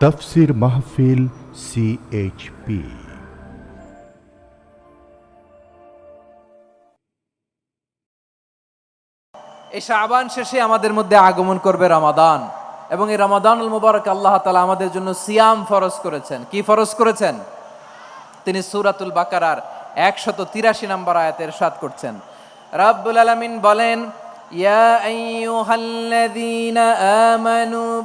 তফসির মাহফিল সিএইচপি এই শাবান শেষে আমাদের মধ্যে আগমন করবে রমাদান। এবং এই রমাদানুল মুবারক আল্লাহ তালা আমাদের জন্য সিয়াম ফরজ করেছেন। কি ফরজ করেছেন? তিনি সুরাতুল বাকারার একশত তিরাশি নম্বর আয়াতের সাত করছেন। রাব্বুল আলামিন বলেন, ইয়া আইয়ুহাল্লাযীনা আমানু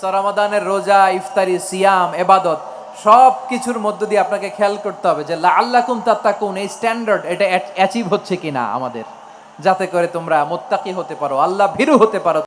সরামাদানের রোজা, ইফতারি, সিয়াম, এবাদত সব কিছুর মধ্য দিয়ে আপনাকে খেয়াল করতে হবে যে আল্লাহ কুম তাত্তাকুন, এই স্ট্যান্ডার্ড এটা অ্যাচিভ হচ্ছে কিনা আমাদের। যাতে করে তোমরা মোত্তাকি হতে পারো, আল্লাহ ভীরু হতে পারো।